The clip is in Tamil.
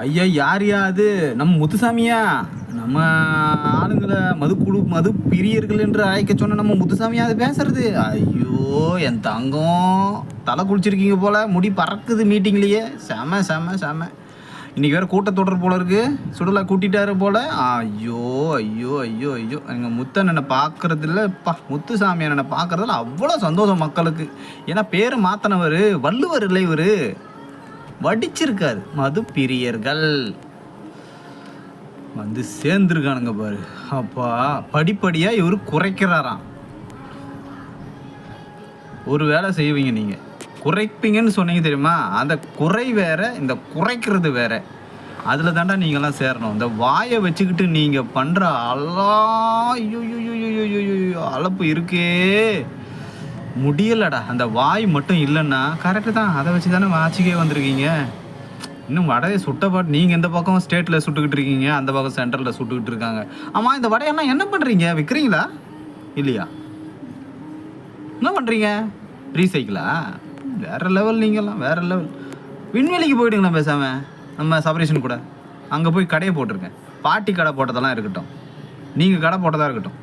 ஐயா யாரியா அது? நம்ம முத்துசாமியா? நம்ம ஆளுங்களை மது குழு மது பிரியர்கள் என்று அழைக்க சொன்ன நம்ம முத்துசாமியா அது பேசுறது? ஐயோ என் தங்கம். தலை குளிச்சிருக்கீங்க போல முடி பறக்குது மீட்டிங்லயே செம செம செம. இன்றைக்கி வேற கூட்டத்தொடர் போல இருக்கு. சுடலை கூட்டிட்டாரு போல. ஐயோ ஐயோ ஐயோ ஐயோ. எங்கள் முத்தண்ணனை பார்க்கறதுல பா முத்துசாமி அண்ணனை பார்க்கறதுல அவ்வளோ சந்தோஷம் மக்களுக்கு. ஏன்னா பேர் மாற்றினவர் வள்ளுவர் இல்லை இவர் வடிச்சிருக்காரு. மது பிரியர்கள். வந்து சேர்ந்துருக்கானுங்க பாரு. அப்பா படிப்படியாக இவர் குறைக்கிறாராம். ஒரு வேலை செய்வீங்க நீங்கள் குறைப்பீங்கன்னு சொன்னீங்க தெரியுமா? அந்த குறை வேற இந்த குறைக்கிறது வேற. அதில் தாண்டா நீங்களாம் சேரணும். இந்த வாயை வச்சுக்கிட்டு நீங்கள் பண்ணுற அல்லா ஐயோ ஐயோ, ஐயோ, ஐயோ, ஐயோ, அலப்பு இருக்கே. முடியலடா. அந்த வாய் மட்டும் இல்லைன்னா கரெக்டு தான். அதை வச்சு தானே ஆட்சிக்கே வந்திருக்கீங்க. இன்னும் வடையை சுட்ட பாட்டு நீங்கள் இந்த பக்கம் ஸ்டேட்டில் சுட்டுக்கிட்டு இருக்கீங்க அந்த பக்கம் சென்ட்ரலில் சுட்டுக்கிட்டு இருக்காங்க. ஆமாம் இந்த வடையெல்லாம் என்ன பண்ணுறீங்க விற்கிறீங்களா இல்லையா? என்ன பண்ணுறீங்க ரீசைக்கிளா வேற லெவல் நீங்கள்லாம் வேற லெவல் விண்வெளிக்கு போயிடுங்களா பேசாம. நம்ம சபரேஷன் கூட. அங்கே போய் கடையை போட்டிருக்கேன். பாட்டி கடை போட்டதெல்லாம் இருக்கட்டும். நீங்கள் கடை போட்டதாக இருக்கட்டும்.